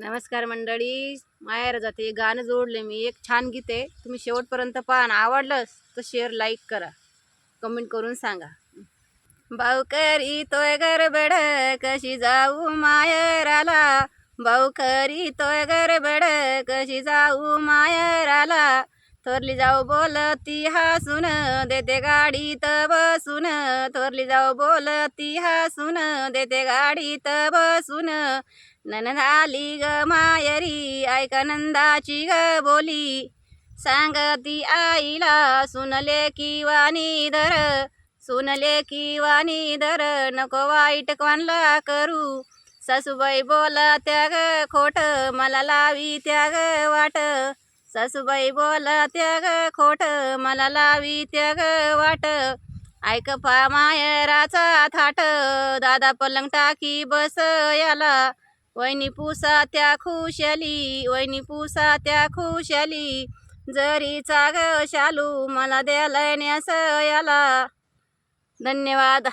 नमस्कार मंडळी. माहेर जाते. गाणं जोडले मी. एक छान गीत आहे. तुम्ही शेवटपर्यंत पहा आवडलंच तर शेअर लाईक करा. कमेंट करून सांगा. भाऊकरी तोय गरबड कशी जाऊ मायराला भाऊकरी तोय गरबड कशी जाऊ मायराला थोरली जाऊ बोलती हसून देते गाडीत बसून. थोरली जाऊ बोलती हसून देते गाडीत बसून. ननंद आली ग मायरी ऐक नंदाची ग बोली. सांगती आईला सुनले की वाणी धर सुनले की वाणी धर नको वाईट कोणला करू. सासूबाई बोला त्या खोट मला लावी त्या वाट. सासूबाई बोला त्या ग खोट मला लावी त्या ग वाट. ऐक पा मायराचा थाट. दादा पलंग टाकी बस याला. वैनी पुसा त्या खुशाली वैनी पुसा त्या खुशाली. जरी चाग शालू मला द्यायला याला. धन्यवाद.